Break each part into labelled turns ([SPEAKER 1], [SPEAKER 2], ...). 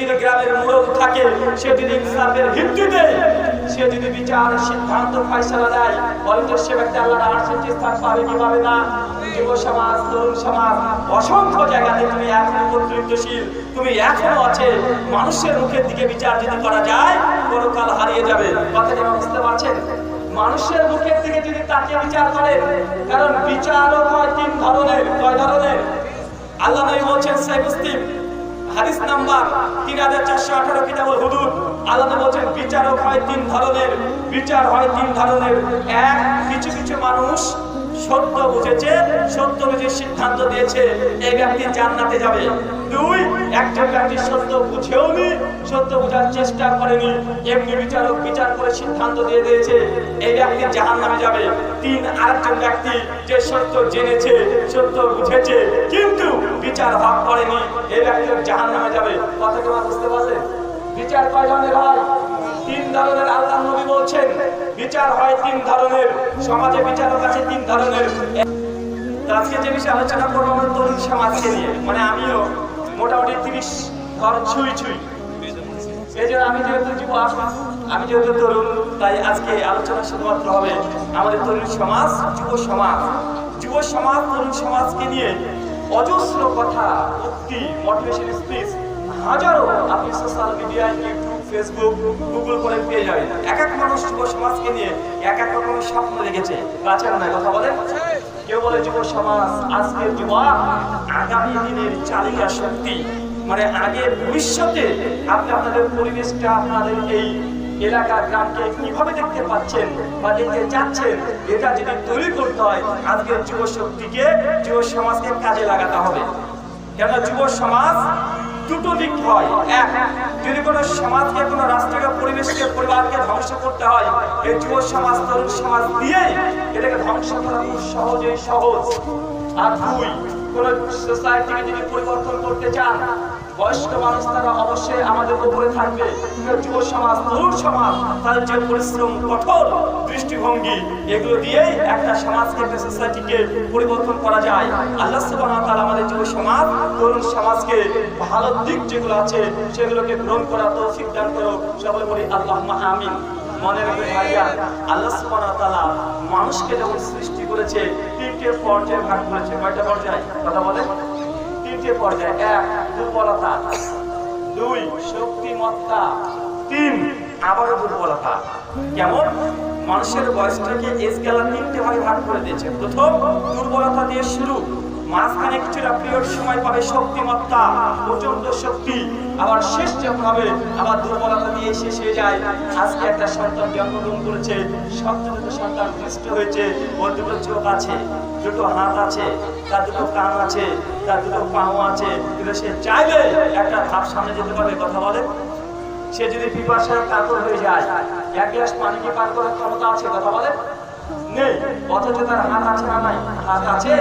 [SPEAKER 1] যদি গ্রামের মোড়ক থাকে সে যদি ইনসাফের ভিত্তিতে সে যদি বিচার সিদ্ধান্ত ফয়সালা দেয়। বলেন তো সে ব্যক্তি আল্লাহর আরশের স্থান পাবে কি পাবে না? যুব সমাজ, তরুণ সমাজ, অসংখ্য জায়গাতে তুমি এখনও কর্তৃত্বশীল, তুমি এখনও আছে। মানুষের মুখের দিকে বিচার যদি করা যায় পরকাল হারিয়ে যাবে। কথাটা বুঝতে পারছেন? মানুষের মুখের দিকে যদি তাকে বিচার করে, কারণ বিচারও হয় তিন ধরনের, কয় ধরনের? আল্লাহ নবী বলছেন, সাই মুসলিম হাদিস নাম্বার তিন হাজার চারশো আঠারো, কিতাবুল হুদুদ। আল্লাহ বলছেন, বিচারক হয় তিন ধরনের। বিচার হয় তিন ধরনের। এক, কিছু কিছু মানুষ সত্য বুঝেছে, সত্য বুঝে সিদ্ধান্ত দিয়েছে, এই ব্যক্তি জান্নাতে যাবে। দুই, একটা ব্যক্তি সত্য বুঝেও নি সত্য বোঝার চেষ্টা করেনি, এমনি বিচারক বিচার করে সিদ্ধান্ত দিয়ে দিয়েছে, এই ব্যক্তি জাহান নামে যাবে। তিন, আরেকজন ব্যক্তি যে সত্য জেনেছে, সত্য বুঝেছে, কিন্তু বিচার ভাগ করেনি, এই ব্যক্তি জাহান নামে যাবে। কথা তোমার বুঝতে পারলেন? বিচার কয় ধরনের হয়? তিন ধরনের আল্লাহ নবী বলছেন। বিচার হয় তিন ধরনের, সমাজে বিচারক আছে তিন ধরনের। আজকে যে বিষয়ে আলোচনা করব আমরা তরুণ সমাজকে নিয়ে মানে আমিও মোটামুটি তিরিশ ঘর ছুঁই ছুঁই। এই জন্য আমি যেহেতু যুবক, আমি যেহেতু তরুণ, তাই আজকে আলোচনা শুধুমাত্র হবে আমাদের তরুণ সমাজ, যুব সমাজ। যুব সমাজ, তরুণ সমাজকে নিয়ে অজস্র কথা উক্তি মোটিভেশন স্পিচ হাজারো আপনি সোশ্যাল মিডিয়ায় ইউটিউব ফেসবুক গুগল করে পেয়ে যাবেন এক এক মানুষ যুব সমাজকে নিয়ে এক এক রকমের স্বপ্ন রেখেছে গাছের নয় কথা বলে কেউ বলে যুব সমাজ আজকের যুবক, আগামী দিনের চালিকা শক্তি। মানে আগে ভবিষ্যতে আপনি আপনাদের পরিবেশটা, আপনাদের এই এলাকা, গ্রামকে কীভাবে দেখতে পাচ্ছেন বা দেখতে চাচ্ছেন, এটা যদি তৈরি করতে হয় আজকের যুব শক্তিকে, যুব সমাজকে কাজে লাগাতে হবে। কেন যুব সমাজ দুটো দিক হয়। এক, যদি কোনো সমাজকে কোনো রাষ্ট্রকে পরিবেশকে, পরিবারকে ধ্বংস করতে হয়, এই যুব সমাজ, তরুণ সমাজ দিয়ে এটাকে ধ্বংস করা খুব সহজেই সহজ। আর দুই, কোন সোসাইটিকে যদি পরিবর্তন করতে চান বয়স্ক মানুষ তারা অবশ্যই আমাদের উপরে থাকবে। যুব সমাজ, তরুণ সমাজ, তাদের যে পরিশ্রম, কঠোর দৃষ্টিভঙ্গি, এগুলো দিয়েই একটা সমাজকে, একটা সোসাইটিকে পরিবর্তন করা যায়। আল্লাহ ওয়া তাআলা আমাদের যুব সমাজ, তরুণ সমাজকে ভালো দিক যেগুলো আছে, সেগুলোকে গ্রহণ করা তৌফিক দান করো সকলে বলি, আল্লাহুম্মা আমিন। মনে রাখবে ভাইয়া, আল্লাহ সুবহানাহু ওয়া তাআলা মানুষকে যখন সৃষ্টি করেছে, তিনটে পর্যায়ে ভাগ করেছে। কয়টা পর্যায়ে? কথা বলে তিনটে পর্যায়ে। এক দুর্বলতা। দুই, শক্তিমত্তা। তিন, আবারও দুর্বলতা। কেমন? মানুষের বয়সটাকে স্কেলার তিনটে ভাগে ভাগ করে দিয়েছে। প্রথম, দুর্বলতা দিয়ে শুরু। মাঝখানে কিছুটা পিরিয়ড সময় পাবে শক্তিমত্তা প্রচণ্ড শক্তি। আবার শেষ যখন হবে, আবার দুর্বলতা দিয়ে শেষ হয়ে যায়। আজকে একটা সন্তান জন্মগ্রহণ করেছে সপ্তমত সন্তান ভূমিষ্ঠ হয়েছে, ওর দুটো চোখ আছে, দুটো হাত আছে, তার দুটো কান আছে, তার দুটো পাও আছে। কিন্তু সে চাইলে একটা ধাপ সামনে যেতে পারবে, কথা বলে সে যদি পিপাসায় কাতর হয়ে যায়, এক গ্লাস পানি কি পান করার ক্ষমতা আছে, কথা বলে নেই অথচ তার হাত আছে না নাই? হাত আছে,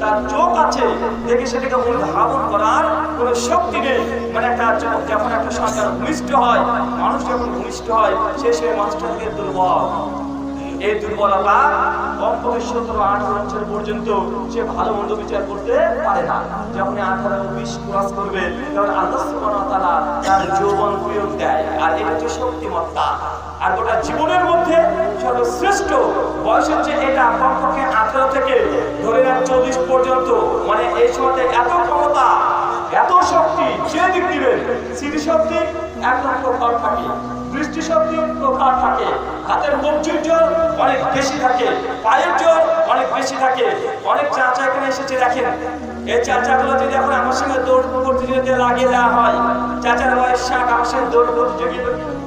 [SPEAKER 1] তার চোখ আছে। দেখে সেটাকে অনুধাবন করার কোনো শক্তি নেই। মানে একটা যখন একটা সন্তান ভূমিষ্ঠ হয়, মানুষ যখন ভূমিষ্ঠ হয়, সে সেই মানুষটাকে দুর্বল এই দুর্বলতা কমপক্ষে সতেরো আঠারো বছর পর্যন্ত সে ভালো মন্দ বিচার করতে পারে না। যখন আঠারো বিশ ক্রস করবে, তখন ওয়া তাআলা তার যৌবন প্রয়োগ দেয়, আর এটা হচ্ছে শক্তিমত্তা। আর গোটা জীবনের মধ্যে সর্বশ্রেষ্ঠ বয়স হচ্ছে এটা, কমপক্ষে আঠারো থেকে ধরে নেন চল্লিশ পর্যন্ত। মানে এই সময়তে এত ক্ষমতা, এত শক্তি, যে দিক দিবেন, স্মৃতিশক্তি একদম প্রখর থাকে। দৃষ্টিশক্তি প্রকার থাকে। হাতের কবজির জোর অনেক বেশি থাকে। পায়ের জোর অনেক বেশি থাকে। অনেক চাচা এখানে এসেছে, দেখেন। এই চাচাগুলো যদি এখন আমার সঙ্গে দৌড় প্রতিযোগিতা লাগিয়ে দেওয়া হয়, চাচার বয়স শাক আমার সঙ্গে দৌড় প্রতিযোগিতা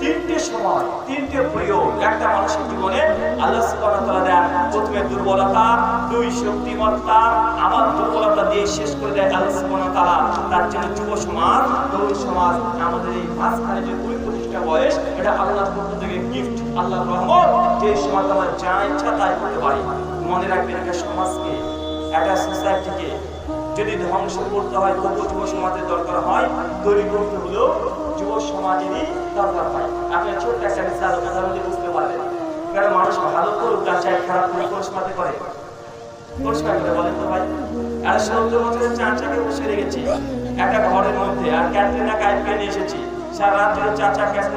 [SPEAKER 1] তিনটে সময়, তিনটে প্রয়োগ একটা মানুষের জীবনে আল্লাহ সুবহানাহু দেন। প্রথমে দুর্বলতা, দুই শক্তিমত্তা, আবার দুর্বলতা দিয়ে শেষ করে দেয় আল্লাহ সুবহানাহু তার জন্য যুব সমাজ, তরুণ সমাজ, আমাদের এই মাঝখানে যে কুড়ি পঁচিশটা বয়স, এটা আল্লাহর পক্ষ থেকে গিফট আল্লাহর রহমত, যে সময় আমরা যা ইচ্ছা তাই করতে পারি। মনে রাখবেন একটা সমাজকে, একটা সোসাইটিকে যদি ধ্বংস করতে হয় তবুও যুব সমাজের দরকার হয়। তৈরি করতে হলেও যুব সমাজেরই দরকার হয়। আপনি ছোট্ট একটা মিসাল উদাহরণ বুঝতে পারবেন কারণ মানুষ ভালো করুক, তার চাই খারাপ করে? পরিষ্কার করে আর একটা নিয়ে এসেছি।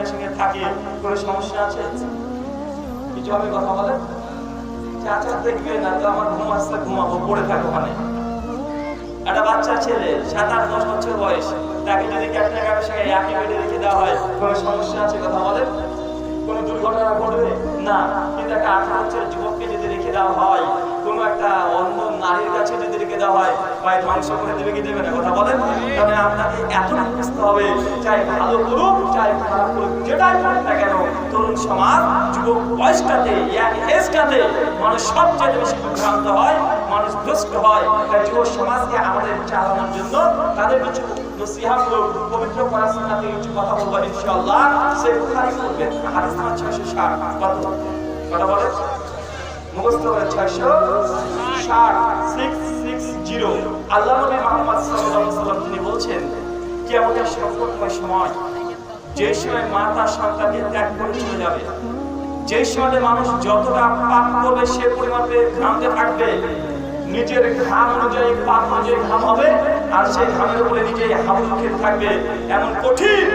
[SPEAKER 1] সঙ্গে থাকে। কোনো সমস্যা আছে? কিছু কথা বলেন? দেখবে না আমার ঘুম আসতে ঘুমাবো, পড়ে থাকো ওখানে একটা বাচ্চা ছেলে, সাত আট দশ বছর বয়স, তাকে যদি ক্যাটরিনা কাইফের সঙ্গে একই বেডে রেখে দেওয়া হয়, কোনো সমস্যা আছে কথা বলেন? কোনো দুর্ঘটনা ঘটবে? না, কিন্তু একটা আঠারো বছরের যুবককে যদি রেখে দেওয়া হয়, কোনো একটা অন্য নারীর কাছে যদি রেখে দেওয়া হয় ভাই ধ্বংস করে দেবে কি দেবে না, কথা বলেন। তাহলে আপনাকে এত বুঝতে হবে, চাই ভালো করুক, চাই খারাপ করুক, যেটাই করুক না কেন, তরুণ সমাজ, যুবক বয়সটাতে এক এজটাতে মানুষ সবচেয়ে বেশি বিভ্রান্ত হয়, মানুষ দুষ্ট হয়। তাই যুব সমাজকে আমাদের চালানোর জন্য তাদের কিছু নসিহাগুলো পবিত্র পড়াশোনা থেকে কিছু কথা বলব ইনশাআল্লাহ। সে বুখারী করবেন হাদিস নাম্বার 660 কত? কথা বলে মুখস্থ করে 660 আল্লাহ নবী মুহাম্মদ আলাইহি তিনি বলছেন, কিয়ামতের সংকটময় সময়, যে সময় মা সন্তানকে ত্যাগ করে চলে যাবে, যে সময় মানুষ যতটা পাপ করবে, সে পরিমাণে ঘামতে থাকবে। নিজের ঘাম অনুযায়ী পাপ অনুযায়ী ঘাম হবে, আর সেই ঘামের উপরে নিজেই হাবুল খেতে থাকবে। এমন কঠিন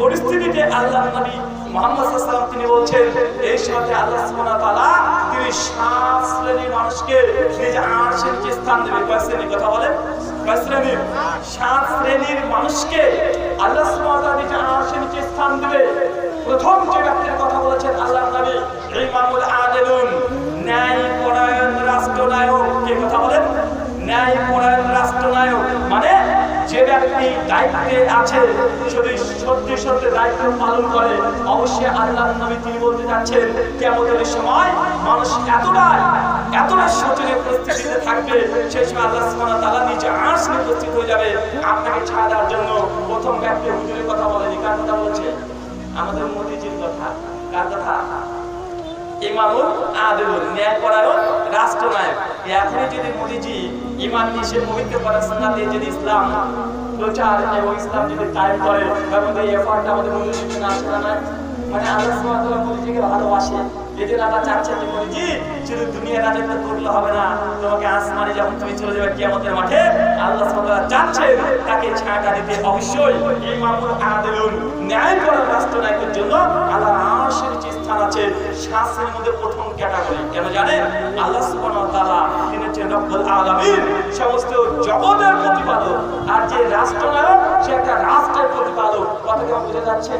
[SPEAKER 1] পরিস্থিতিতে আল্লাহ নবী প্রথম কথা বলেছেন ন্যায় পরায়ণ রাষ্ট্রনায়ক। কে কথা বলেন? ন্যায় রাষ্ট্রনায়ক। মানে যে ব্যক্তি দায়িত্বে আছে, যদি সত্যি সত্যি দায়িত্ব পালন করে, অবশ্যই আল্লাহ নবী তিনি বলতে যাচ্ছেন কেমতের সময় মানুষ এতটাই এতটা শোচনীয় পরিস্থিতিতে থাকবে সেই সময় আল্লাহ ওয়া তাআলা নিজে আরশে উপস্থিত হয়ে যাবে। আপনাকে ছাড়া দেওয়ার জন্য প্রথম ব্যক্তি হুজুরের কথা বলেনি। কার কথা বলছে? আমাদের মোদিজির কথা। কার কথা? ইমামুল আদিলুল, ন্যায়পরায়ণ রাষ্ট্রনায়ক। এখনই যদি মোদিজি ইমান নিয়ে সে পবিত্র পড়াশোনা দিয়ে যদি ইসলাম প্রচার এবং ইসলাম যদি টাইম করে এবং এই এফার্টটা আমাদের মধ্যে না মানে আল্লাহ মোদিজিকে ভালোবাসে। এই জন্য আল্লাহ চাচ্ছেন যে মোদিজি শুধু দুনিয়া রাজত্ব করলে হবে না। তোমাকে আসমানে যখন তুমি চলে যাবে কিয়ামতের মাঠে, আল্লাহ ওয়া তাকে ছাঁটা দিতে অবশ্যই। ইমামুল আদিলুল ন্যায়পরায়ণ রাষ্ট্রনায়কের জন্য আল্লাহ আরশের নিচে স্থান আছে, শাস্ত্রের মধ্যে প্রথম ক্যাটাগরি। কেন জানেন আল্লাহ সুবহানাহু তিনি হচ্ছেন রব্বুল আলামিন। সমস্ত জগতের প্রতিপালক। আর যে রাষ্ট্রনায়ক, সে একটা রাষ্ট্রের প্রতিপালক। কথা কেমন বুঝে যাচ্ছে?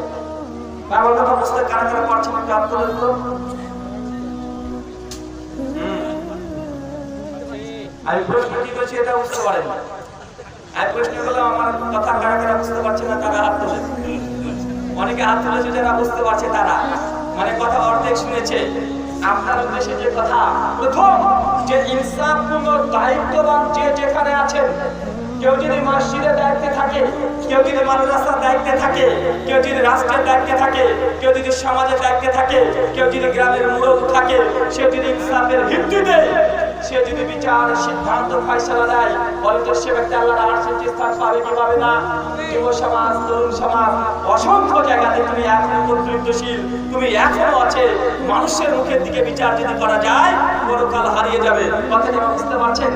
[SPEAKER 1] আমার কথা বুঝতে কারা কারা পারছেন একটু হাত আমি প্রশ্ন কি এটা বুঝতে পারেন। আমি প্রশ্ন করলাম আমার কথা কারা কারা বুঝতে পারছে না, তারা হাত তোলে অনেকে হাত তুলেছে, যারা বুঝতে পারছে তারা। মানে কথা অর্ধেক শুনেছে। আপনার উদ্দেশ্যে যে কথা, প্রথম, যে ইনসাফপূর্ণ দায়িত্ববান যে যেখানে আছেন, কেউ যদি মসজিদের দায়িত্বে থাকে, কেউ যদি মাদ্রাসার দায়িত্বে থাকে, কেউ যদি রাষ্ট্রের দায়িত্বে থাকে, কেউ যদি সমাজের দায়িত্বে থাকে, কেউ যদি গ্রামের মুরব থাকে, সে যদি ইনসাফের ভিত্তিতে সে যদি বিচার, সিদ্ধান্ত, ফয়সালা দেয় বলে তো সে ব্যক্তি আল্লাহর আরশের যে স্থান পাবে কি পাবে না। যুব সমাজ, তরুণ সমাজ, অসংখ্য জায়গাতে তুমি এখনও কর্তৃত্বশীল, তুমি এখনও আছে। মানুষের মুখের দিকে বিচার যদি করা যায়, পরকাল হারিয়ে যাবে। কথাটা বুঝতে পারছেন?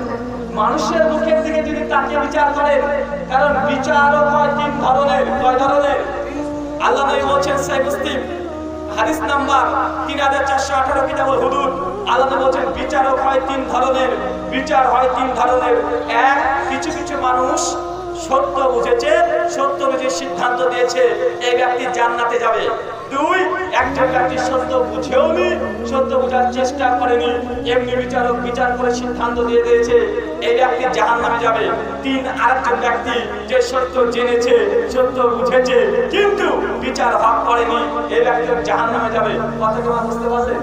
[SPEAKER 1] মানুষের মুখের দিকে যদি তাকে বিচার করেন, কারণ বিচারও হয় তিন ধরনের, কয় ধরনের? আল্লাহ নবী বলছেন, সাই মুসলিম, হাদিস নাম্বার তিন হাজার চারশো আঠারো কিতাবুল হুদুদ। আল্লাহ বলছেন বিচারক হয় তিন ধরনের, বিচার হয় তিন ধরনের। এক, কিছু কিছু মানুষ সত্য বুঝেছে, সত্য বুঝে সিদ্ধান্ত দিয়েছে, এই ব্যক্তি জান্নাতে যাবে। দুই, একজন ব্যক্তি সত্য বুঝেও নি, সত্য বোঝার চেষ্টা করেনি এমনি বিচারক বিচার করে সিদ্ধান্ত দিয়ে দিয়েছে, এই ব্যক্তি জাহান নামে যাবে। তিন, আরেকজন ব্যক্তি যে সত্য জেনেছে, সত্য বুঝেছে, কিন্তু বিচার ভাগ করেনি, এই ব্যক্তি জাহান নামে যাবে। কথা তোমার বুঝতে পারছেন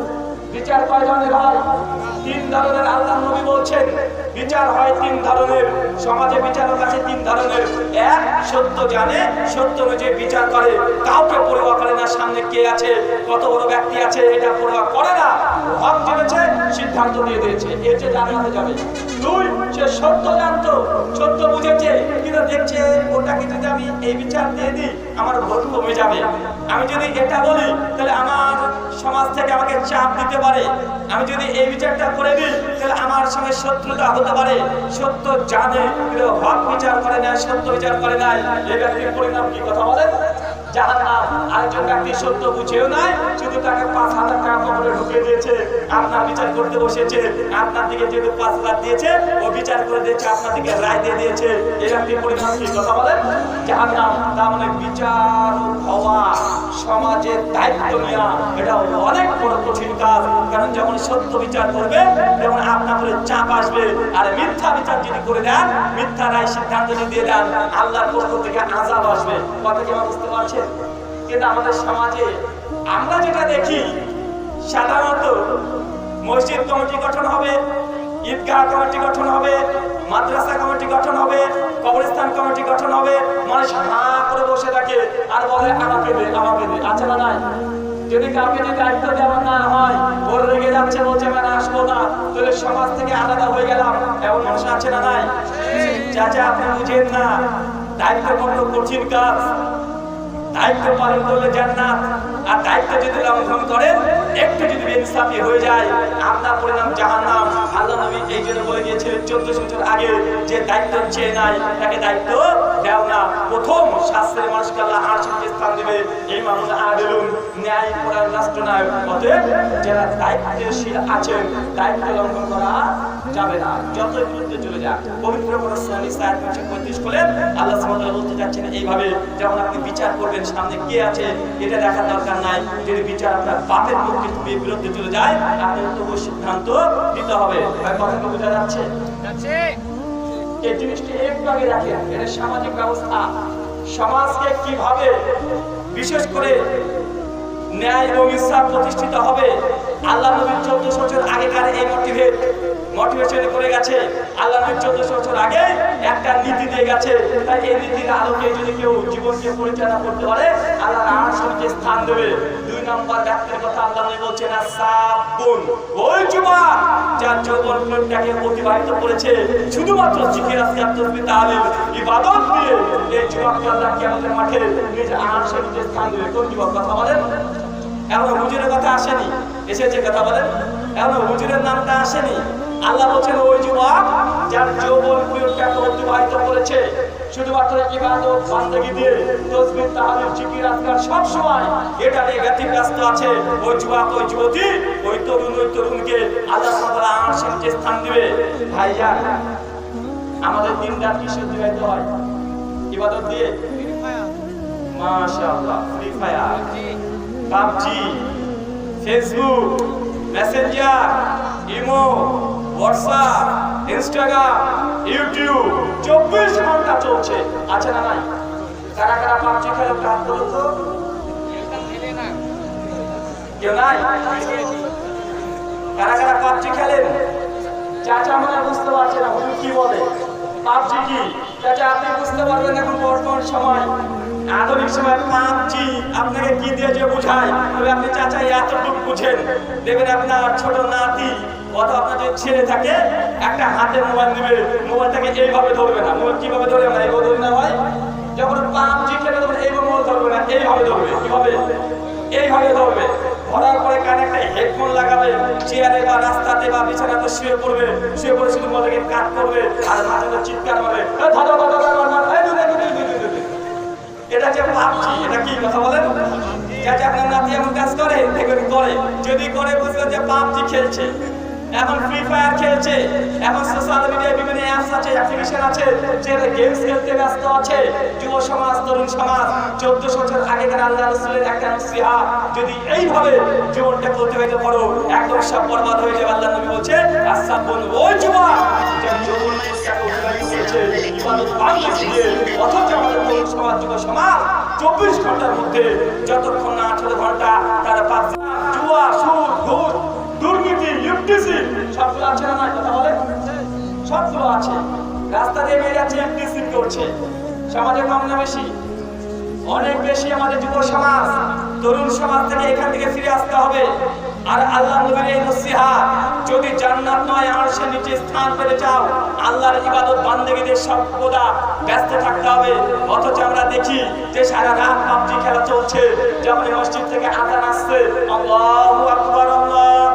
[SPEAKER 1] বিচার কয় ধরনের হয় তিন ধরনের আল্লাহ নবী বলছেন, বিচার হয় তিন ধরনের। সমাজে বিচারের আছে তিন ধরনের। এক, সত্য জানে, সত্য অনুযায়ী বিচার করে। কাউকে পরোয়া করে না, সামনে কে আছে, কত বড় ব্যক্তি আছে, এটা পরোয়া করে না। হক জেনেছে, সিদ্ধান্ত দিয়ে দিয়েছে। এর যে জানাতে যাবে। দুই, সে সত্য জানতো, সত্য বুঝেছে। দেখছে, ওটাকে যদি আমি এই বিচার দিয়ে দিই, আমার ভোট কমে যাবে। আমি যদি এটা বলি, তাহলে আমার সমাজ থেকে আমাকে চাপ দিতে পারে। আমি যদি এই বিচারটা করে দিই, তাহলে আমার সঙ্গে শত্রুতা হতে পারে। সত্য জানে কিন্তু হক বিচার করে না সত্য বিচার করে নাই এই ব্যক্তির পরিণাম কি কথা বলেন সত্য বিচার মানে সমাজের দায়িত্ব নেওয়া এটা অনেক কঠিন কাজ। কারণ যখন সত্য বিচার করবে তখন আপনার উপরে চাপ আসবে, আর মিথ্যা বিচার যদি করে দেন, মিথ্যা রায় সিদ্ধান্ত যদি দিয়ে দেন, আল্লাহর পক্ষ থেকে আজাব আসবে। কথা কি বুঝতে পারছেন? কিন্তু আমাদের সমাজে আমরা যেটা দেখি, সাধারণত মসজিদ কমিটি গঠন হবে, ঈদগাহ কমিটি গঠন হবে, মাদ্রাসা কমিটি গঠন হবে, কবরস্থান কমিটি গঠন হবে, মানুষ হা করে বসে থাকে আর বলে আমাকে দে আমাকে দে আছে না, নাই। যদি কাউকে যদি দায়িত্ব দেওয়া না হয় ওর রেগে যাচ্ছে, বলছে মানে আসব না। তাহলে সমাজ থেকে আলাদা হয়ে গেলাম। এমন মানুষ আছে না, নাই? চাচা আপনি বুঝেন না দায়িত্ব কত কঠিন কাজ। দায়িত্ব পালন করলে জান্নাত। আর দায়িত্ব যদি লঙ্ঘন করেন, একটু যদি বেইনসাফি হয়ে যায়, আপনার পরিণাম জাহান্নাম। আল্লাহ নবী এই জন্য বলে গিয়েছিলেন চোদ্দ বছর আগে যে দায়িত্ব চেয়ে নাই, তাকে দায়িত্ব দেও না। প্রথম শাস্ত্রের মানুষকে আল্লাহ আর সঙ্গে স্থান দেবে। এই মানুষ আদেলুন ন্যায় পরায়ণ রাষ্ট্রনায়ক। অতএব যারা দায়িত্বশীল আছেন, দায়িত্ব লঙ্ঘন করা যাবে না। যতই বিরুদ্ধে চলে যাক পবিত্র কোরআন সায়াত পাঁচশো পঁয়ত্রিশ করলেন আল্লাহ সুবহানাহু বলতে যাচ্ছেন এইভাবে যেমন আপনি বিচার করবেন সামনে কে আছে এটা দেখার দরকার নাই। যদি বিচার আপনার বাপের পক্ষে বিরুদ্ধে চলে যায় আপনি তবু সিদ্ধান্ত দিতে হবে। ভাই কথাটা বোঝা যাচ্ছে? এই জিনিসটি একটু আগে রাখেন এটা সামাজিক ব্যবস্থা। সমাজকে কীভাবে বিশেষ করে ন্যায় এবং ইসলাম প্রতিষ্ঠিত হবে? আল্লাহ নবীর চোদ্দশো বছর আগেকার এই মোটিভেট মোটিভেশন করে গেছে। আল্লাহ চোদ্দশো বছর আগে একটা নীতি দিয়ে গেছে। তাই এই নীতির আলোকে যদি কেউ জীবনকে পরিচালনা করতে পারে, আল্লাহ আশরকে স্থান দেবে। দুই নম্বর ব্যক্তির কথা আল্লাহ বলছেন সাবুন ওই যুবক যার যৌবন প্রেমটাকে অতিবাহিত করেছে, শুধুমাত্র জিকির আসকার তসবি, তাহলিল, ইবাদত দিয়ে এই যুবককে আল্লাহ কিয়ামতের মাঠে নিজ আশরকে স্থান দেবে। কোন যুবক কথা বলেন? এখনও হুজুরের কথা আসেনি। এসেছে কথা বলেন? এখনও হুজুরের নামটা আসেনি? আল্লাহ বলছেন, ওই যুবক যার যৌবন প্রিয়টাকে অতিবাহিত করেছে, শুধুমাত্র ইবাদত, বান্দেগি দিয়ে তসবিহ তাহলিল জিকির, আজকার সব সময় এটা নিয়ে ব্যতিব্যস্ত আছে। ওই যুবক, ওই যুবতী, ওই তরুণ, ওই তরুণকে আল্লাহ তাআলা আশিকে স্থান দিবে। ভাইয়া, আমাদের দিন রাত কিসে অতিবাহিত হয়? ইবাদত দিয়ে? মাশাআল্লাহ, Free Fire. PUBG, Facebook, Messenger, imo WhatsApp, Instagram, YouTube, চব্বিশ ঘণ্টা চলছে। আছে না নাই? কারা কারা পাবজি খেলে কাজ করো তো কেউ নাই? কারা কারা পাবজি খেলেন? চাচা মনে বুঝতে পারছে না হুজুর কি বলে? পাবজি কি? চাচা, আপনি বুঝতে পারবেন এখন বর্তমান সময়। আধুনিক সময় পাবজি আপনাকে কি দিয়ে যে বোঝায় তবে আপনি চাচা এতটুকু বুঝেন দেখবেন আপনার ছোট নাতি অথবা আপনার যে ছেলে থাকে একটা হাতে মোবাইল দিবে মোবাইলটাকে এইভাবে ধরবে না মোবাইল কীভাবে ধরবে না এইভাবে ধরবে না ভাই যখন পাবজি খেলে তখন এইভাবে মোবাইল ধরবে না এইভাবে ধরবে কীভাবে এইভাবে ধরবে ধরার পরে কানে একটা হেডফোন লাগাবে চেয়ারে বা রাস্তাতে বা বিছানাতে শুয়ে পড়বে শুয়ে পড়ে শুধু মোবাইলকে কাট করবে আর মাঝে চিৎকার মারবে "এ, ধরো, ধরো, ধরো, ধরো, ধরো, এই, ধরো, ধরো, ধরো, ধরো, ধরো।" এটা যে পাবজি এটা কি কথা বলেন? যাতে আপনার নাতি এমন কাজ করে? দেখবেন করে যদি করে বুঝবেন যে পাবজি খেলছে। এখন ফ্রি ফায়ার খেলছে, এখন সোশ্যাল মিডিয়ায় বিভিন্ন অ্যাপস আছে অ্যাপ্লিকেশন আছে যেটা গেমস খেলতে ব্যস্ত আছে। যুব সমাজ, তরুণ সমাজ, চোদ্দশো বছর আগেকার আল্লাহ রসুলের একটা নসিহা যদি এইভাবে জীবনটা অতিবাহিত করো একদম সব বরবাদ হয়ে যাবে আল্লাহ নবী বলছে আসাব বল ওই যুবক যার যৌবনটাকে অতিবাহিত করেছে ইবাদত বাংলাদেশ দিয়ে অথচ আমাদের তরুণ সমাজ, যুব সমাজ, চব্বিশ ঘণ্টার মধ্যে যতক্ষণ না আঠারো ঘণ্টা তারা পাচ্ছে জুয়া, সুদ, ঘুষ দুর্নীতি ইউটিসি সবগুলো আছে না কথা সবগুলো আছে। রাস্তা দিয়ে বেরিয়ে যাচ্ছে ইউটিসি করছে। সমাজে কম না বেশি? অনেক বেশি আমাদের যুব সমাজ। তরুণ সমাজ থেকে এখান থেকে ফিরে আসতে হবে। আর আল্লাহ নবীর এই নসিহত যদি জান্নাত নয় আর সে নিচে স্থান পেতে চাও। আল্লাহর ইবাদত বান্দেগীদের সর্বদা ব্যস্ত থাকতে হবে। অথচ আমরা দেখি যে সারা রাত পাবজি খেলা চলছে। এই মসজিদ থেকে আজান আসছে, আল্লাহু আকবার, আল্লাহ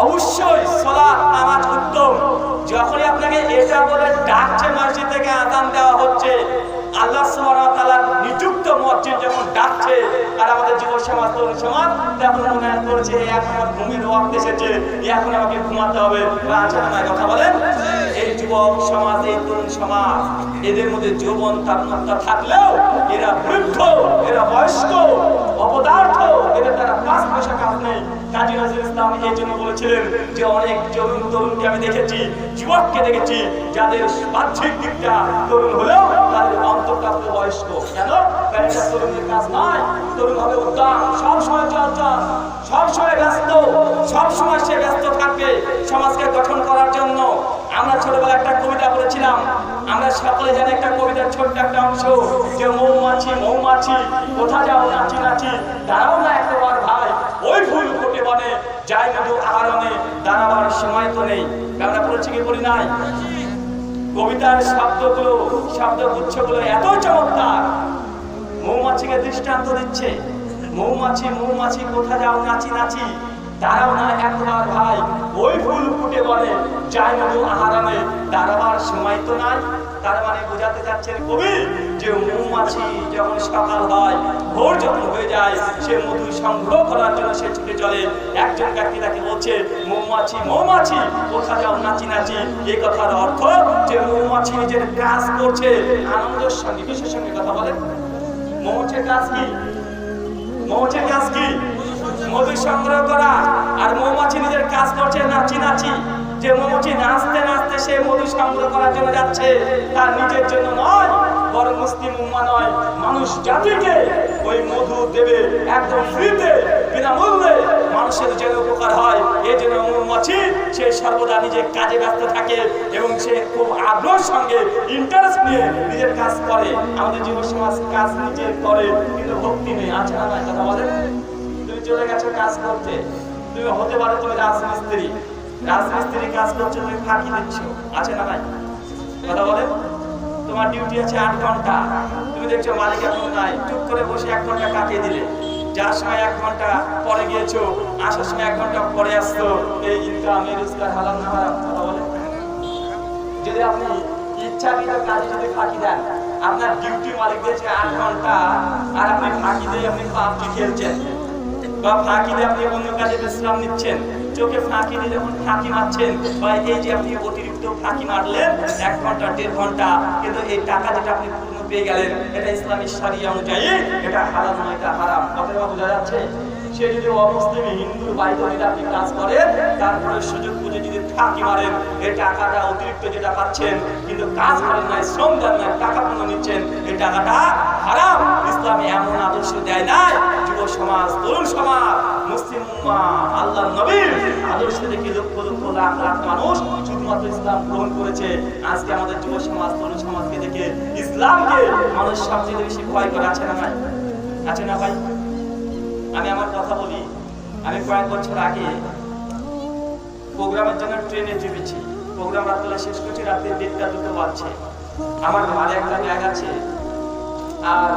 [SPEAKER 1] অবশ্যই সলাৎ নামাজ উত্তম। যখনই আপনাকে এটা বলে ডাকছে মসজিদ থেকে আদান দেওয়া হচ্ছে, আল্লাহ সুবহানাহু নিযুক্ত মসজিদ যখন ডাকছে, আর আমাদের জীবন সমাজ, তরুণ সমাজ, তখন মনে করছে এখন আমার ঘুমের ওয়াক্ত এসেছে এখন আমাকে ঘুমাতে হবে। না নাই কথা বলেন। এই যুবক সমাজ, তরুণ সমাজ, এদের মধ্যে যৌবন তারুণ্যতা থাকলেও এরা বৃদ্ধ, এরা বয়স্ক, অপদার্থ, এদের দ্বারা পাঁচ পয়সা কাজ নেই। কাজী নজরুল ইসলাম এই জন্য বলেছিলেন যে, অনেক তরুণ তরুণকে আমি দেখেছি, যুবককে দেখেছি, যাদের বাহ্যিক দিকটা তরুণ হলেও তাদের অন্তর্প্রাপ্ত বয়স্ক। কেন? তরুণের কাজ নয়। তরুণ হবে উদ্যান। সবসময় চর্চা সবসময় ব্যস্ত সবসময় সে ব্যস্ত থাকবে সমাজকে গঠন করার জন্য। আমরা ছোটবেলায় একটা কবিতা পড়েছিলাম আমরা সকলে জানি একটা কবিতার ছোট্ট একটা অংশ যে মৌমাছি মৌমাছি কোথা যাও নাচি নাচি দাঁড়াও না একবার ভাই, ওই ফুল ফুটে বনে যাই মধু আহরণে দাঁড়াবার সময় তো নেই, আমরা পড়েছি কি পড়ি নাই? কবিতার শব্দগুলো, শব্দগুচ্ছগুলো এত চমৎকার, মৌমাছিকে দৃষ্টান্ত দিচ্ছে, মৌমাছি মৌমাছি কোথা যাও, নাচি নাচি দাঁড়াও না একবার ভাই, ওই ফুল ফুটে বলে, যাই মধু আহারামে। দাঁড়াবার সময় তো নাই। তার মানে বোঝাতে যাচ্ছেন কবি যে মৌমাছি যখন সকাল হয়, ভোর যখন হয়ে যায়, সে মধু সংগ্রহ করার জন্য সে ছুটে চলে। একজন ব্যক্তি তাকে বলছে, মৌমাছি মৌমাছি, কোথা যাও নাচি নাচি? এই কথার অর্থ যে মৌমাছি নিজের কাজ করছে। আনন্দের সঙ্গে কিসের সঙ্গে কথা বলে মৌমাছির কাজ কি? মৌমাছির কাজ কি? মধু সংগ্রহ করা আর মৌমাছি নিজের কাজ করছে নাচি নাচি। যে মৌমাছি নাচতে নাচতে সে মধু সংগ্রহ করার জন্য যাচ্ছে তার নিজের জন্য নয় বরং মুসলিম উম্মা নয়, মানুষ জাতিকে ওই মধু দেবে একদম ফ্রিতে, বিনামূল্যে। মানুষের যেন উপকার হয় এই জন্য মৌমাছি, সে সর্বদা নিজের কাজে ব্যস্ত থাকে এবং সে খুব আগ্রহের সঙ্গে ইন্টারেস্ট নিয়ে নিজের কাজ করে। আমাদের যুব সমাজ কাজ নিজে করে, কিন্তু ভক্তি নেই। আছে না কথা বলেন। চলে গেছো কাজ করতে। তুমি হতে পারো তুমি রাজমিস্ত্রি। রাজমিস্ত্রি কাজ করছ তুমি ফাঁকি দিচ্ছ। আছে না নাই? কথা বলেন? তোমার ডিউটি আছে আট ঘণ্টা। তুমি দেখছ মালিক এখন নাই। চুপ করে বসে এক ঘণ্টা কাটিয়ে দিলে। যার সময় এক ঘণ্টা পরে গিয়েছো, আসার সময় এক ঘণ্টা পরে আসতো এই ইনকাম এই রোজগার হালাম না হারাম, কথা বলেন? যদি আপনি ইচ্ছাকৃত কাজে যদি ফাঁকি দেন, আপনার ডিউটি মালিক দিয়েছে আট ঘণ্টা, আর আপনি ফাঁকি দিয়ে আপনি পাবজি খেলছেন। বা ফাঁকি দিয়ে আপনি অন্য কাজে বিশ্রাম নিচ্ছেন, চোখে ফাঁকি দিয়ে যখন ফাঁকি মারছেন, বা এই যে আপনি অতিরিক্ত ফাঁকি মারলেন, এক ঘণ্টা, দেড় ঘণ্টা, কিন্তু এই টাকা যেটা আপনি পূর্ণ পেয়ে গেলেন, এটা ইসলামের সারিয়া অনুযায়ী, এটা হারাম নয়, এটা হারাম। কথা বোঝা যাচ্ছে? সে যদি অমুসলিম হিন্দুর বাড়িতে যদি আপনি কাজ করেন, তারপরে সুযোগ বুঝে যদি ফাঁকি মারেন এই টাকাটা অতিরিক্ত যেটা পাচ্ছেন, কিন্তু কাজ করেন নাই শ্রম দেন নাই টাকা পূর্ণ নিচ্ছেন এই টাকাটা হারাম। ইসলামে এমন আদর্শ দেয় নাই। যুব সমাজ, তরুণ সমাজ, মুসলিম উম্মা আল্লাহ নবীর আদর্শ দেখে লক্ষ লক্ষ লাখ লাখ মানুষ শুধুমাত্র ইসলাম গ্রহণ করেছে। আজকে আমাদের যুব সমাজ, তরুণ সমাজকে দেখে ইসলামকে মানুষ সবচেয়ে বেশি ভয় করে আছে না ভাই আছে না ভাই? আমি আমার কথা বলি। আমি কয়েক বছর আগে প্রোগ্রামের জন্য ট্রেনে চেপেছি প্রোগ্রাম রাত্রে শেষ করছি, রাত্রে দেড়টা, দুটো বাজছে। আমার ঘরে একটা ব্যাগ আছে। আর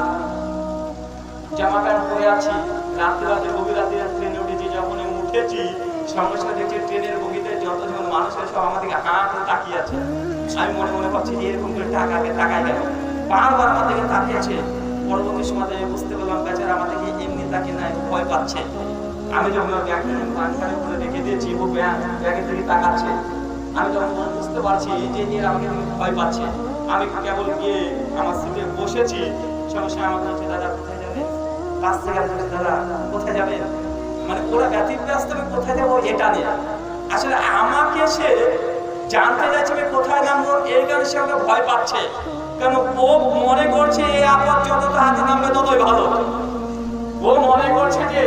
[SPEAKER 1] জামা প্যান্ট পরে আছি। রাত্রে রাতে গভীর রাতে ট্রেনে উঠেছি। যখন আমি উঠেছি, সঙ্গে সঙ্গে দেখছি ট্রেনের বগিতে যতজন মানুষ আছে দিকে হাঁ করে তাকিয়ে আছে। আমি মনে মনে যে এরকম করে টাকাকে তাকাই গেল বারবার আমার দিকে তাকিয়েছে পরবর্তী সময় আমি বুঝতে পারলাম, বেচারা আমার তাকিয়ে নাই ভয় পাচ্ছে। আমি যখন ওর রেখে দিয়েছি ও ব্যাগের দিকে তাকাচ্ছে আমি তখন বুঝতে পারছি যে আমাকে ভয় পাচ্ছে। আমি কেবল গিয়ে আমার সিটে বসেছি। সমস্যা আমাকে হচ্ছে দাদা কোথায় যাবেন কাছ থেকে বলছে, দাদা কোথায় যাবেন মানে ওরা ব্যতিব্যস্ত আমি কোথায় যাব এটা নিয়ে আসলে আমাকে সে জানতে চাইছে আমি কোথায় নামবো এই কারণে সে আমাকে ভয় পাচ্ছে। কারণ ও মনে করছে এই আপদ যত হাতে নামবে ততই ভালো। ও মনে করছে যে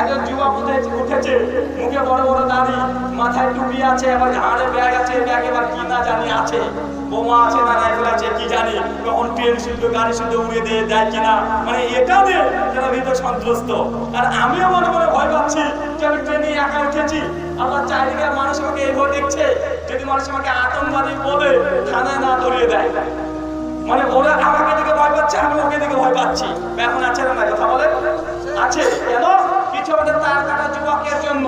[SPEAKER 1] একজন যুবক উঠে উঠেছে, মুখে বড় বড় দাড়ি, মাথায় টুপি আছে, আবার ঘাড়ে ব্যাগ আছে ব্যাগে আবার কি না জানি আছে। বোমা আছে না রাইফেল আছে, কি জানি, কখন ট্রেন শুদ্ধ, গাড়ি শুদ্ধ উড়ে দিয়ে দেয় কিনা। মানে এটা দিয়ে তারা ভিতর সন্ত্রস্ত। আর আমিও মনে মনে ভয় পাচ্ছি যে আমি ট্রেনে একা উঠেছি। আমার চারিদিকে মানুষ আমাকে এইভাবে দেখছে। যদি মানুষ আমাকে আতঙ্কবাদী বলে, থানায় না ধরিয়ে দেয়। মানে ওরা আমাকে দিকে ভয় পাচ্ছে, আমি ওকে দেখে ভয় পাচ্ছি। এখন আছে না কথা বলেন। আছে? কেন? কিছু আমাদের তার কাটা যুবকের জন্য।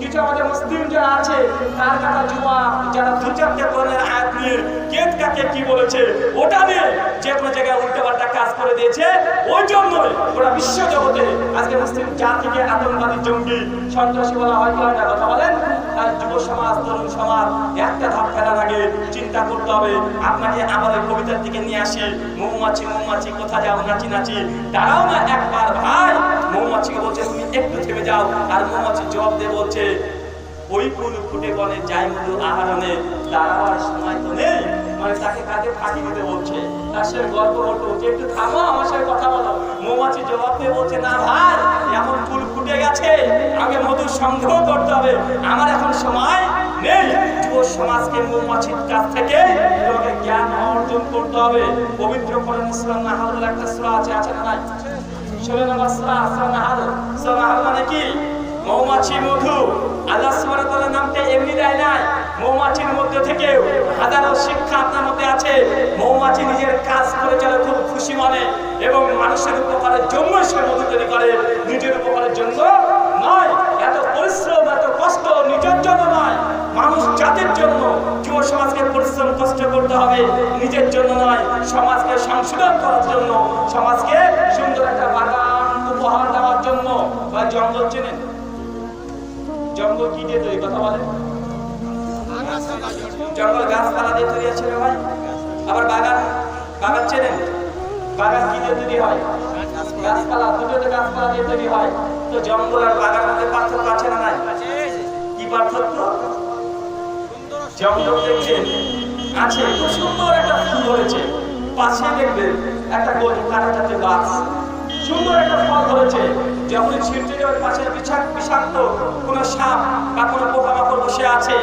[SPEAKER 1] কিছু আমাদের মুসলিম যারা আছে, তার কাটা যুবক যারা দু চারটে কোরআনের আয়াত নিয়ে কেত কাকে কি বলেছে, ওটা নিয়ে যে কোনো জায়গায় উল্টো পাল্টা কাজ করে দিয়েছে, ওই জন্যই ওরা বিশ্ব জগতে আজকে মুসলিম জাতিকে আতঙ্কবাদী জঙ্গি, সন্ত্রাসী বলা হয়, কি হয় না কথা বলেন? তাই যুব সমাজ, তরুণ সমাজ, একটা ধাপ ফেলার আগে চিন্তা করতে হবে, আপনাকে আমাদের কবিতার দিকে নিয়ে আসি, মৌমাছি মৌমাছি কোথা যাও, নাচি নাচি। দাঁড়াও না একবার ভাই, মৌমাছিকে বলছে, তুমি একটু থেমে যাও, আর মৌমাছি জবাব দিয়ে বলছে ওই ফুল ফুটে বনে যাই মধু আহরণে দাঁড়াবার সময় তো নেই। মানে তাকে কাজে ফাঁকি দিতে বলছে। তার সাথে গল্প গল্প হচ্ছে একটু থামো, আমার সাথে কথা বলো। মৌমাছি জবাব দিয়ে বলছে, না ভাই, এমন ফুল ফুটে গেছে, আগে মধু সংগ্রহ করতে হবে। আমার এখন সময় নেই। যুব সমাজকে মৌমাছির কাছ থেকে তোমাকে জ্ঞান অর্জন করতে হবে। পবিত্র কোরআন ইসলাম নাহাল বলে একটা সূরা আছে আছে না নাই? ষোলো নম্বর সূরা সূরা নাহাল। সূরা নাহাল মানে কি? মৌমাছি মধু। আল্লাহ ওয়া নামটা এমনি দেয় নাই। মৌমাছির মধ্যে থেকেও হাজারো শিক্ষা আপনার মধ্যে আছে। মৌমাছি নিজের কাজ করে চলে, খুব খুশি মনে। এবং মানুষের উপকারের জন্য সে মধু তৈরি করে। নিজের উপকারের জন্য নয়। এত পরিশ্রম, এত কষ্ট নিজের জন্য নয়। মানুষ জাতির জন্য। যুব সমাজকে পরিশ্রম, কষ্ট করতে হবে নিজের জন্য নয়। সমাজকে সংশোধন করার জন্য। সমাজকে সুন্দর একটা বাগান উপহার দেওয়ার জন্য। বা জঙ্গল চেনেন? জঙ্গল কি দিয়ে তৈরি কথা বলেন? জঙ্গল গাছপালা দিয়ে তৈরি আছে ভাই। আবার বাগান? বাগান চেনেন? বাগান কি দিয়ে তৈরি হয়? গাছপালা, দুটোতে গাছপালা দিয়ে তৈরি হয়। তো জঙ্গল আর বাগান মধ্যে পার্থক্য আছে না নাই? কি পার্থক্য? জঙ্গল দেখছেন আছে, খুব সুন্দর একটা ফুল ধরেছে। পাশে দেখবেন একটা গোল কাটা জাতীয় গাছ। সুন্দর একটা ফল ধরেছে। যখন ছিটতে যাওয়ার পাশে বিষাক্ত বিষাক্ত কোনো সাপ বা কোনো পোকামাকড় বসে আছে,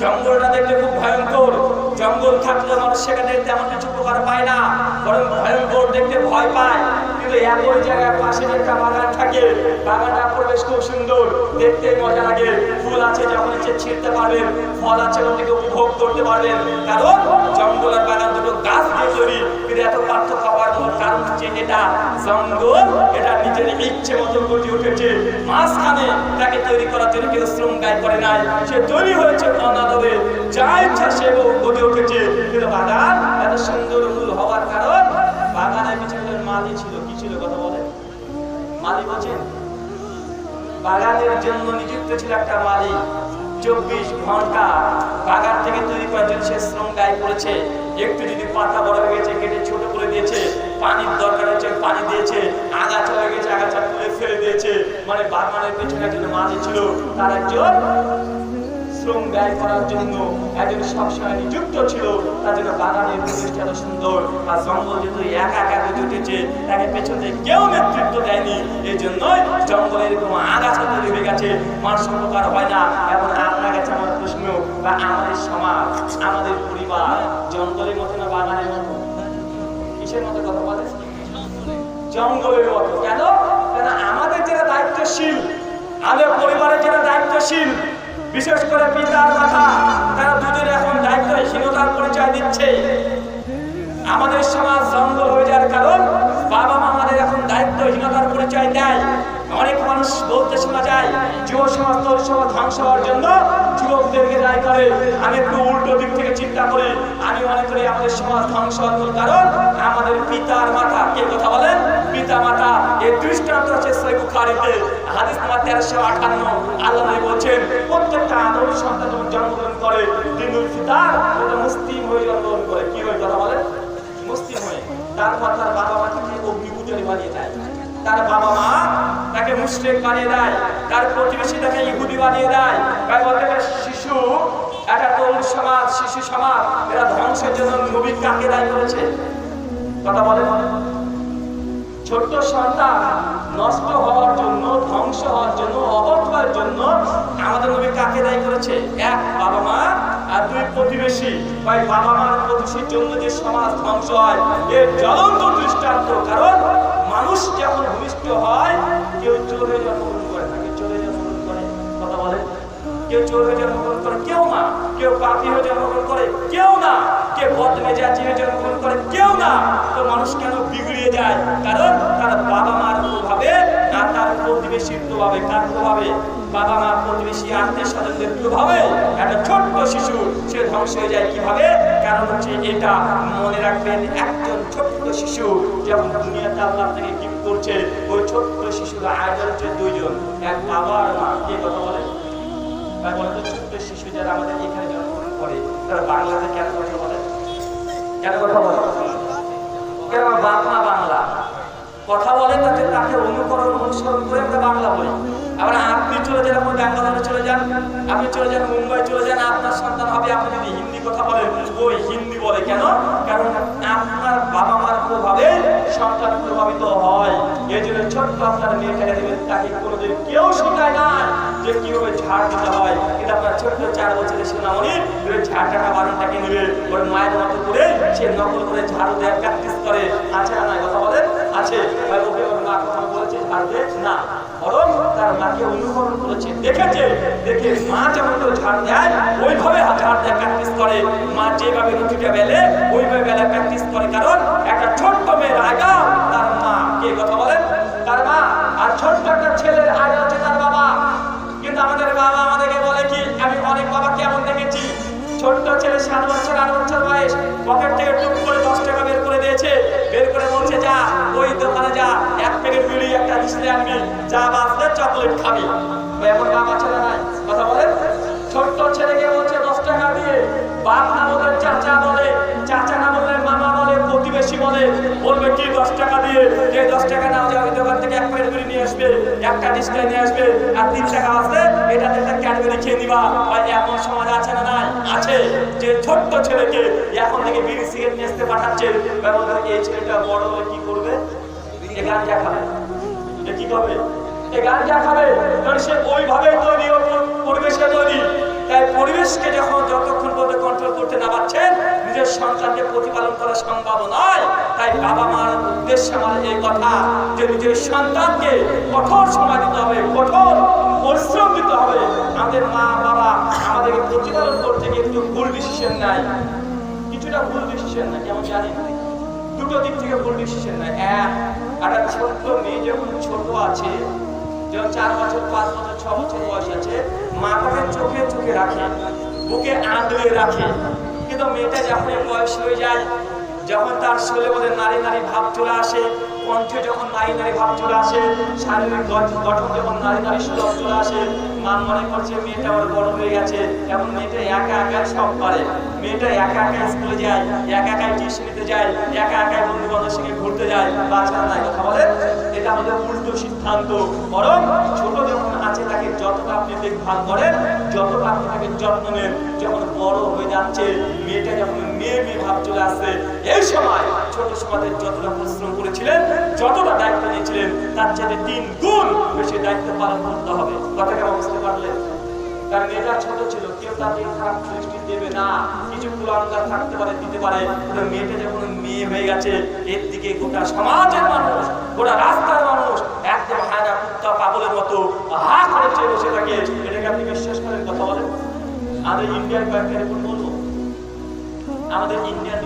[SPEAKER 1] জঙ্গলটা দেখলে খুব ভয়ঙ্কর। জঙ্গল থাকলে মানুষ সেখানে তেমন কিছু উপকার পায় না, বরং ভয়ঙ্কর দেখতে ভয় পায়। কিন্তু একই জায়গায় পাশে একটা বাগান থাকে। বাগানটা পরিবেশ খুব সুন্দর, দেখতে মজা লাগে। ফুল আছে যখন ইচ্ছে ছিঁড়তে পারবেন, ফল আছে ওটিকে উপভোগ করতে পারবেন। কারণ জঙ্গল আর বাগান দুটো গাছ দিয়ে তৈরি। কিন্তু এত পার্থক্য হওয়ার কারণ হচ্ছে এটা জঙ্গল, এটা নিজের ইচ্ছে মতো গড়ে উঠেছে। মাঝখানে তাকে তৈরি করার জন্য কেউ শ্রম গায় করে নাই। সে তৈরি হয়েছে অনাদরে। যা ইচ্ছা সে গড়ে উঠেছে। কিন্তু বাগান এত সুন্দর মূল হওয়ার কারণ বাগানের পিছনে মালি ছিল মালি বলছেন বাগানের জন্য নিযুক্ত ছিল একটা মালিক। চব্বিশ ঘণ্টা বাগান থেকে তৈরি করার সে শ্রম গায়ে করেছে। একটু যদি পাতা বড় হয়ে গেছে, কেটে ছোট করে দিয়েছে, পানির দরকার হচ্ছে, পানি দিয়েছে, আগাছা হয়ে গেছে, আগাছা তুলে ফেলে দিয়েছে। মানে বাগানের পেছনে একজন মালিক ছিল, তার একজন শ্রম ব্যয় করার জন্য একজন সবসময় নিযুক্ত ছিল, তার জন্য বাগানের পরিবেশটা সুন্দর, আর জঙ্গল যেহেতু একা একা গড়ে উঠেছে, তাকে পেছন কেউ নেতৃত্ব দেয়নি। এই জন্যই জঙ্গলে এরকম আগাছা হয়ে গেছে মানুষ হয় না। এখন আপনার কাছে আমার প্রশ্ন, বা আমাদের সমাজ, আমাদের পরিবার, জঙ্গলের মতো না বাগানের মতো? কিসের মতো কথা বলে জঙ্গলের মতো। কেন? কেন আমাদের যারা দায়িত্বশীল, আমাদের পরিবারের যারা দায়িত্বশীল বিশেষ করে পিতা আর মাতা তারা দুজনে এখন দায়িত্বহীনতার পরিচয় দিচ্ছে। আমাদের সমাজ জঙ্গল হয়ে যাওয়ার কারণ বাবা মা আমাদের এখন দায়িত্বহীনতার পরিচয় দেয়। অনেক মানুষ বলতে শোনা যায়, যুব সমাজ, তরুণ সমাজ ধ্বংস হওয়ার জন্য যুবকদেরকে দায়ী করে। আমি একটু উল্টো দিক থেকে চিন্তা করি, আমি মনে করি আমাদের সমাজ ধ্বংস হওয়ার কারণ আমাদের পিতা আর মাতা। কে কথা বলেন? পিতা মাতা। এই দৃষ্টান্ত আছে সহিহ বুখারীতে। হাদিস নাম্বার 1358 আল্লাহ বলছেন, প্রত্যেকটা আদম সন্তান যখন জন্মগ্রহণ করে, দিনুল ফিতার, ওটা মুসলিম হয়ে জন্মগ্রহণ করে। কি হয়ে কথা বলেন? মুসলিম হয়ে। তারপর তার বাবা মাকে অগ্নিপূজারি বানিয়ে দেয়। তার বাবা মা তাকে মুশরিক বানিয়ে দেয়, তার প্রতিবেশী তাকে ইহুদি বানিয়ে দেয়। তাই বলতে শিশু, একটা তরুণ সমাজ, শিশু সমাজ, এরা ধ্বংসের জন্য নবী কাকে দায়ী করেছে? কথা বলে ছোট্ট সন্তান নষ্ট হওয়ার জন্য, ধ্বংস হওয়ার জন্য, অবধ হওয়ার জন্য আমাদের নবী কাকে দায়ী করেছে? এক বাবা মা আর দুই প্রতিবেশী। ভাই বাবা মার প্রতিবেশীর জন্য যে সমাজ ধ্বংস হয়, এর জ্বলন্ত দৃষ্টান্ত, কারণ মানুষ যখন ভূমিষ্ঠ হয়, কেউ চোরে জন্মগ্রহণ করে থাকে চোরে জন্মগ্রহণ করে, কথা বলে। কেউ চোর হয়ে জন্মগ্রহণ করে, কেউ না। কেউ পাপি হয়ে জন্মগ্রহণ করে, কেউ না। কেউ বদমেজাজি হয়ে জন্মগ্রহণ করে, কেউ না। তো মানুষ কেন বিগড়িয়ে যায়? কারণ তার বাবা মার প্রভাবে না, তার প্রতিবেশীর প্রভাবে, কার প্রভাবে? বাবা মা প্রতিবেশী আত্মীয় স্বজনদের প্রভাবে। একটা ছোট্ট শিশু, সে ধ্বংস হয়ে যায় কীভাবে? কারণ হচ্ছে এটা মনে রাখবেন ছোট্ট শিশু যখন দুনিয়াতে আল্লাহ থেকে কি করছে, ওই ছোট্ট শিশুর আয়োজন হচ্ছে দুইজন। এক বাবা আর মা, কে কথা বলে? ছোট্ট শিশু যারা আমাদের এখানে জন্মগ্রহণ করে, তারা বাংলাতে কেন কথা বলে? কেন কথা বলে? কেন বাপ বাংলা? কথা বলে তাতে তাকে অনুকরণ, অনুসরণ করে আমরা বাংলা বলি। আবার আপনি চলে যান আপনি ব্যাঙ্গালোরে চলে যান, আপনি চলে যান, মুম্বাই চলে যান, আপনার সন্তান হবে, আপনি যদি হিন্দি কথা বলেন, ওই হিন্দি বলে কেন? কারণ আপনার বাবা মার প্রভাবে সন্তান প্রভাবিত হয়। এই জন্য ছোট্ট আপনার মেয়েটাকে দেবেন, তাকে কোনোদিন কেউ শেখায় না যে কীভাবে ঝাড় দিতে হয়। কিন্তু আপনার ছোট্ট চার বছরের সোনামণি ওই ঝাড়টাকা বারণটাকে নেবে। ওর মায়ের মতো করে সে নকল করে ঝাড়ু দেয় প্র্যাকটিস করে। আছে না কথা বলেন? আছে। ওকে ওর মা কথা বলেছে ঝাড়ু না। বরং তার মাকে অনুকরণ করেছে। দেখেছে? দেখে মা যেমন করে ঝাড় দেয়, ওইভাবে ঝাড় দেয় প্র্যাকটিস করে। মা যেভাবে রুটিটা বেলে, ওইভাবে বেলা প্র্যাকটিস করে। কারণ একটা ছোট্ট মেয়ের আগা, তার মা। কে কথা বলেন? তার মা। আর ছোট্ট একটা ছেলের আগা হচ্ছে তার বাবা। কিন্তু আমাদের বাবা আমাদেরকে বলে কি, আমি অনেক বাবাকে এমন দেখেছি। ছোট্ট ছেলে সাত বছর, আট বছর বয়স, পকেট থেকে টুক করে দশ টাকা বের করে দিয়েছে। বের করে বলছে, যা, ওই দোকানে একটা ডিসপ্লে আনবি যা বাঁচলে চকলেট খাবি। এমন বাবা ছেলে নাই। কথা বলেন? ছোট্ট ছেলেকে বলছে, দশ টাকা দিয়ে বাপ না বলে, চাচা বলে, চাচা না বলে, মামা বলে, প্রতিবেশী বলে, বলবে কি দশ টাকা দিয়ে? যে দশ টাকা নাও যে দোকান থেকে এক প্যাকেট বিড়ি নিয়ে আসবে, একটা ডিসপ্লে নিয়ে আসবে, আর তিন টাকা আছে এটা একটা ক্যাডবেরি খেয়ে নিবা। ভাই, এমন সমাজ আছে না নাই? আছে। যে ছোট্ট ছেলেকে এখন থেকে বিড়ি সিগারেট নিয়ে আসতে পাঠাচ্ছে। এই ছেলেটা বড় হলে কি করবে? এ গাঞ্জা যে পরিশ্রম দিতে হবে। আমাদের মা, বাবা আমাদেরকে প্রতিপালন করতে গিয়ে একটু ভুল ডিসিশন নাই কিছুটা ভুল ডিসিশন নাই কেমন জানি দুটো দিক থেকে ভুল ডিসিশন নাই এক একটা ছোট্ট মেয়ে যখন ছোট আছে, যখন চার বছর, পাঁচ বছর, ছ বছর বয়স আছে মাটাকে চোখে চোখে রাখে, বুকে আঁকড়ে রাখে। কিন্তু মেয়েটা যখন বয়স হয়ে যায়, যখন তার শরীরে মধ্যে নারী নারী ভাব চলে আসে, কণ্ঠে যখন নারী নারী ভাব চলে আসে, শারীরিক গঠন যখন নারী নারী সুলভ চলে আসে, মা মনে করছে মেয়েটা ওর বড় হয়ে গেছে। এখন মেয়েটা একা একা সব পারে মেয়েটা একা একা স্কুলে যায়, একা একাই টিউশনিতে যায়, একা একাই বন্ধু বান্ধবের সঙ্গে ঘুরতে যায় বাচ্চারা নাই কথা বলে এটা আমাদের উল্টো সিদ্ধান্ত। বরং ছোট যখন আছে তাকে যতটা আপনি দেখভাল করেন, যতটা আপনি তাকে যত্ন নেন, যখন বড় হয়ে যাচ্ছে, মেয়েটা যখন মেয়ে মেয়ে ভাব চলে আসছে, এই সময় ছোট সমাজের যতটা পরিশ্রম করেছিলেন, যতটা দায়িত্ব নিয়েছিলেন, তার চেয়ে তিন গুণ বেশি দায়িত্ব পালন করতে হবে। কথা কেমন বুঝতে পারলেন? ছোট ছিল, কেউ তাকে খারাপ দৃষ্টি দেবে না। কিছু থাকতে পারে, দিতে পারে। মেয়েটা যখন মেয়ে হয়ে গেছে, এর দিকে গোটা সমাজের মানুষ, গোটা রাস্তার মানুষ একদম হায়না কুত্তা পাগলের মতো হা করে বসে থাকে। এটাকে আপনি বিশ্বাস করেন, কথা বলেন। আমাদের ইন্ডিয়ান ব্যাংকের উপর বলব? আমাদের ইন্ডিয়ান